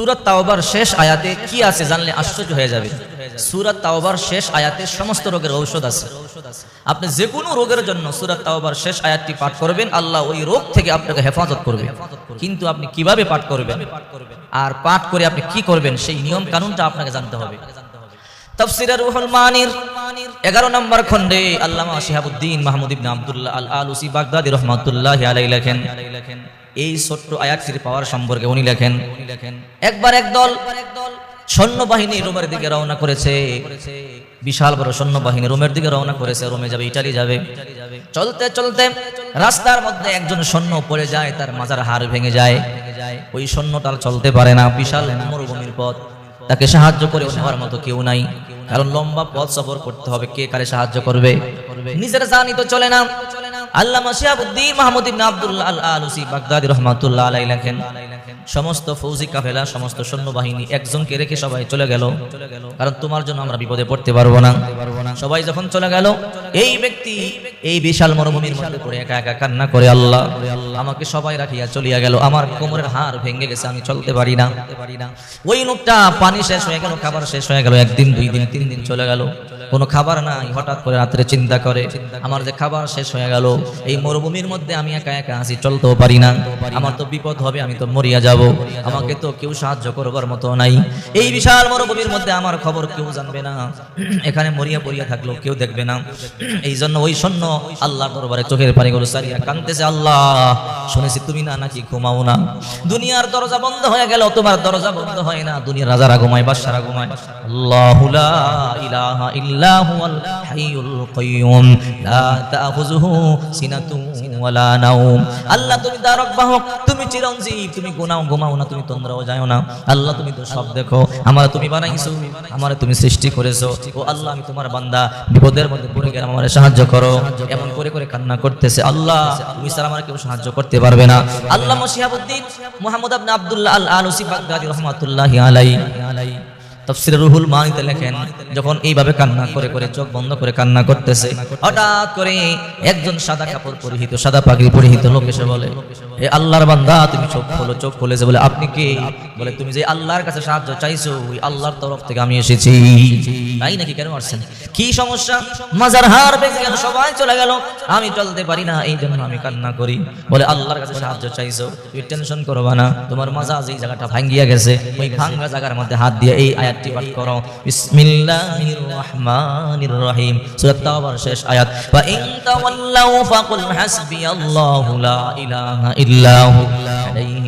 সুরাত তাওবার শেষ আয়াতে কি আছে জানলে আশ্চর্য হয়ে যাবে। সুরাত তাওবার শেষ আয়াতে সমস্ত রোগের ঔষধ আছে। আপনি যে কোনো রোগের জন্য সুরাত তাওবার শেষ আয়াতটি পাঠ করবেন, আল্লাহ ওই রোগ থেকে আপনাকে হেফাজত করবে। কিন্তু আপনি কীভাবে পাঠ করবেন? আর পাঠ করে আপনি কি করবেন? সেই নিয়ম কানুনটা আপনাকে জানতে হবে। রুহুল মানির 11 নম্বর খণ্ডে Shihabuddin Mahmud ibn Abdullah al Alusi Baghdadi রহমাতুল্লাহি লেখেন এই ছোট্ট আয়াতটির পাওয়ার সম্পর্কে উনি লেখেন, একবার একদল সৈন্যবাহিনী রোমের দিকে রওনা করেছে। বিশাল বড় সৈন্যবাহিনী রোমের দিকে রওনা করেছে, রোমে যাবে, ইটালি যাবে। চলতে চলতে রাস্তার মধ্যে একজন সৈন্য পড়ে যায়, তার মাজার হাড় ভেঙে যায়। ওই সৈন্যটা চলতে পারে না, বিশাল মরুভূমির পথ। তাকে সাহায্য করে নেওয়ার মতো কেউ নাই। কারণ লম্বা পথ সফর করতে হবে, কে কারে সাহায্য করবে? নিজের জানি তো চলে না। আল্লামা Shihabuddin Mahmud ibn Abdullah al Alusi Baghdadi রহমাতুল্লাহ আলাইহি লেখেন, সমস্ত ফৌজি কাফেলা, সমস্ত সৈন্যবাহিনী একজনকে রেখে সবাই চলে গেল। কারণ তোমার জন্য আমরা বিপদে পড়তে পারব না। সবাই যখন চলে গেল, এই ব্যক্তি এই বিশাল মরুভূমির মধ্যে পড়ে একা একা কান্না করে, আল্লাহ, আমাকে সবাই রাখিয়া চলিয়া গেল। আমার কোমরের হাড় ভেঙে গেছে, আমি চলতে পারি না। ওই লোকটা পানি শেষ হয়ে গেল, খাবার শেষ হয়ে গেল, একদিন, দুই দিন, তিন দিন চলে গেল। কোনো খাবার নাই, হঠাৎ করে রাত্রে চিন্তা করে, আমার যে খাবার শেষ হয়ে গেল, এই মরুভূমির মধ্যে আমি একা একা আসি চলতেও পারি না। আমার তো বিপদ হবে, আমি তো মরিয়া যাব। আমাকে তো কেউ সাহায্য করবার মতো নাই। এই বিশাল মরুভূমির মধ্যে আমার খবর কেউ জানবে না। এখানে মরিয়া পড়িয়া থাকলেও কেউ দেখবে না। এই জন্য ওই সৈন্য আল্লাহর দরবারে চোখের পানি গুলো সারিয়া কানতেছে আল্লাহ, শুনেছি তুমি না নাকি ঘুমাও না। দুনিয়ার দরজা বন্ধ হয়ে গেল, তোমার দরজা বন্ধ হয় না। দুনিয়ার রাজারা ঘুমায়, বাদশারা ঘুমায়। আল্লাহু ইলাহা ইল্লা হুয়াল হাইয়ুল কাইয়ুম, লা তাখুযুহু সিনাতুন ওয়ালা নাওম। আল্লাহ তুমি দারক বাহক তুমি চিরঞ্জীব, তুমি গুনাও ঘুমাও না, তুমি তন্দ্রাও যাও না। আল্লাহ তুমি তো সব দেখো, আমার তুমি বানাইছো, আমার তুমি সৃষ্টি করেছ। ও আল্লাহ, আমি তোমার বান্দা, বিপদের মধ্যে পড়ে গেলাম আমার সাহায্য করো। এমন করে করে কান্না করতেছে, আল্লাহ, তুমি স্যার আমার কেউ সাহায্য করতে পারবে না। আল্লাহ মশিহাবুদ্দিন Mohammad ibn Abdullah al Alusi Baghdadi রহমাতুল্লাহি আলাই তফসিরে রুহুল মানিতে লেখেন, যখন এইভাবে কান্না করে করে চোখ বন্ধ করে কান্না করতেছে, হঠাৎ করে একজন সাদা কাপড় পরিহিত, সাদা পাগড়ি পরিহিত লোক এসে বলে, এ আল্লাহর বান্দা, তুমি চোখ খোলো, চোখ খুলে যে বলে, আপনি কে? বলে, তুমি যে আল্লাহর কাছে সাহায্য চাইছো, ওই আল্লাহর তরফ থেকে আমি এসেছি। তাই নাকি কেন আসছেন? কি সমস্যা? মাজার হার বেঁচে গেল, সবাই চলে গেল। আমি চলতে পারি না এই জন্য আমি কান্না করি। বলে আল্লাহর কাছে সাহায্য চাইছো তুই টেনশন করবা না। তোমার মাজা যে জায়গাটা ভাঙ্গিয়া গেছে। ওই ভাঙ্গা জায়গার মধ্যে হাত দিয়ে এই আয়াতটি পাঠ করো। বিসমিল্লাহির রহমানির রহিম সূরা তাওবার শেষ আয়াত। ফা ইন তাওয়াল্লাউ ফাকুল হাসবিয়াল্লাহু লা ইলাহা ইল্লা হু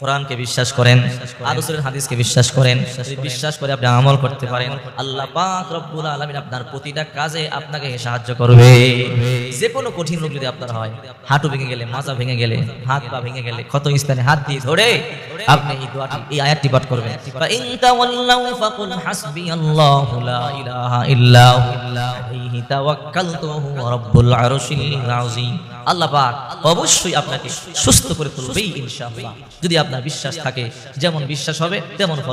কোরআনকে বিশ্বাস করেন, আদর্শের হাদিসকে বিশ্বাস করেন বিশ্বাস করে আপনি আমল করতে পারেন, আল্লাহ পাক রব্বুল আলামিন আপনার প্রতিটা কাজে আপনাকে সাহায্য করবে। যে কোনো কঠিন রোগ যদি আপনার হয়, হাঁটু ভেঙে গেলে, মাজা ভেঙে গেলে, হাত পা ভেঙে গেলে, ক্ষত স্থানে হাত দিয়ে ধরে আপনি এই দোয়াটি, এই আয়াতটি পাঠ করবেন। ইন ফাকুল লা ইলাহা ইল্লা আলাইহি তাওয়াক্কালতু ওয়া আরশিল আযীম। আল্লাহ পাক অবশ্যই আপনাকে সুস্থ করে তুলবেই ইনশাআল্লাহ। যদি আপনার বিশ্বাস থাকে। যেমন বিশ্বাস হবে তেমন ফল